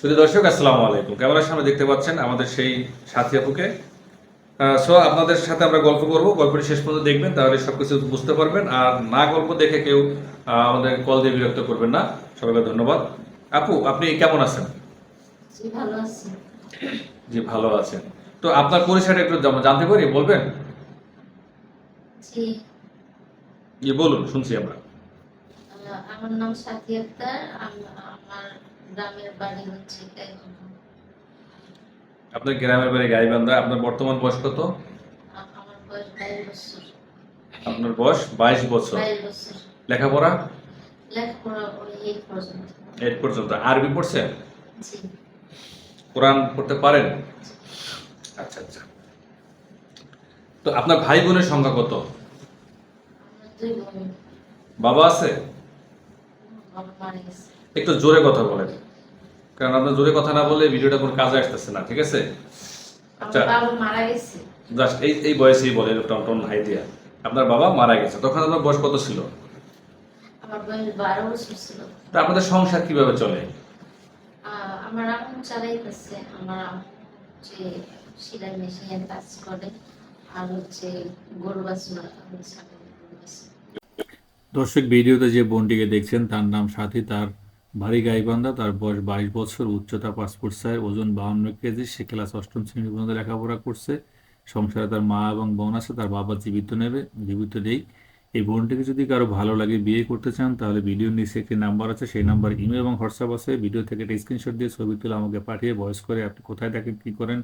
শুধু দর্শক আসসালামু আলাইকুম। ক্যামেরার সামনে দেখতে পাচ্ছেন আমাদের সেই সাথী আপুকে। সো আপনাদের সাথে আমরা গল্প করব। গল্পটি শেষ পর্যন্ত দেখবেন তাহলে সবকিছু বুঝতে পারবেন। আর না গল্প দেখে কেউ আমাদের কল দিয়ে বিরক্ত করবেন না। সবাইকে ধন্যবাদ। আপু আপনি কেমন আছেন? জি ভালো আছেন। তো আপনার পরিচয়টা একটু জানতে পারি? বলবেন? জি বলুন শুনছি আমরা। আমার নাম সাথী আক্তার আমার গ্রামের বাড়ি হচ্ছে আপনার গ্রামের বাড়ি গাইবান্ধা আপনার বর্তমান বয়স কত? আমার বয়স বাইশ বছর। আপনার বয়স বাইশ বছর। লেখাপড়া? লেখাপড়া এইট পর্যন্ত। এইট পর্যন্ত। আরবি পড়ছেন জি। কোরআন পড়তে পারেন? আচ্ছা আচ্ছা। তো আপনার ভাই বোনের সংখ্যা কত? বাবা আছে? একটু জোরে কথা বলেন। কারণ আপনার জোরে কথা না বলে ভিডিওটা কোনো কাজে আসতেছে না ঠিক আছে? আচ্ছা। জাস্ট এই এই বয়সেই বলে টন টন হাই দিয়া। আপনার বাবা মারা গেছে তখন আপনার বয়স কত ছিল? তা আপনাদের সংসার কীভাবে চলে? আমার আম্মু চালাইতেছে আমার সেলাই মেশিনে কাজ করে আর হচ্ছে গরু বাছুর দর্শক ভিডিওতে যে বোনটিকে দেখছেন, তার নাম সাথী, তার ভারী গাইবান্ধা, তার বয়স বাইশ বছর, উচ্চতা পাসপোর্ট সাইজ ওজন বাহান্ন কেজি, সে ক্লাস অষ্টম শ্রেণি পর্যন্ত লেখাপড়া করছে। সংসারে তার মা এবং বোন আছে, তার বাবা জীবিত নেবে, জীবিত নেই। এই বোনটিকে যদি কারও ভালো লাগে বিয়ে করতে চান, তাহলে ভিডিওর নিচে একটি নাম্বার আছে, সেই নাম্বার ইমেল এবং হোয়াটসঅ্যাপ আছে। ভিডিও থেকে একটা স্ক্রিনশট দিয়ে ছবি তুলে আমাকে পাঠিয়ে ভয়েস করে আপনি কোথায় থাকেন, কী করেন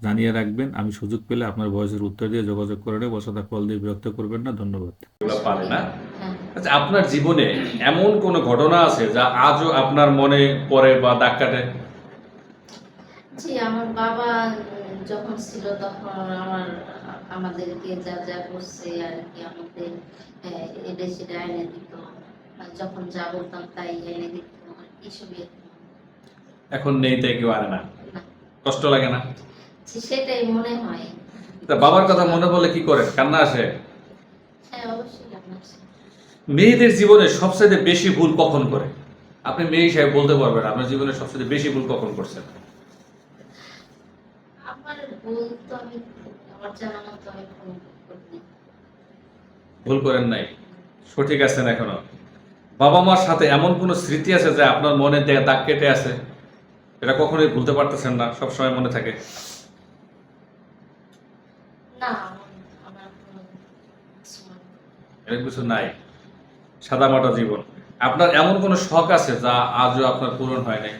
জানিয়ে রাখবেন আমি সুযোগ পেলে আপনার বয়সের উত্তর দিয়ে যোগাযোগ করে নেব সাদা কল দিয়ে বিরক্ত করবেন না ধন্যবাদ। পারে না। আচ্ছা আপনার জীবনে এমন কোনো ঘটনা আছে যা আজও আপনার মনে পড়ে বা দাগ কাটে? জি আমার বাবা যখন ছিল তখন আমার আমাদেরকে যা যা করছে আর কি আমাদের এটা সেটা এনে দিত। যখন যা বলতাম তাই এনে দিত। এসবই এখন নেই তাই কেউ আনে না। কষ্ট লাগে না? সেটাই মনে হয়। তা বাবার কথা মনে পড়লে কি করেন কান্না আসে? হ্যাঁ আপনার সাথে। মেয়েদের জীবনে সবচেয়ে বেশি ভুল কখন করে? আপনি মেয়ে হিসাবে বলতে পারবেন আপনার জীবনে সবচেয়ে বেশি ভুল কখন করছেন? ভুল করেন। নাই? সঠিক আছেন এখনও? বাবা মার সাথে এমন কোনো স্মৃতি আছে যে আপনার মনে দাগ কেটে আছে? এটা কখনোই ভুলতে পারতেছেন না সব সময় মনে থাকে। এরকম কিছু নাই। সাদা মাটা জীবন। আপনার এমন কোনো শখ আছে যা আজও আপনার পূরণ হয় নাই?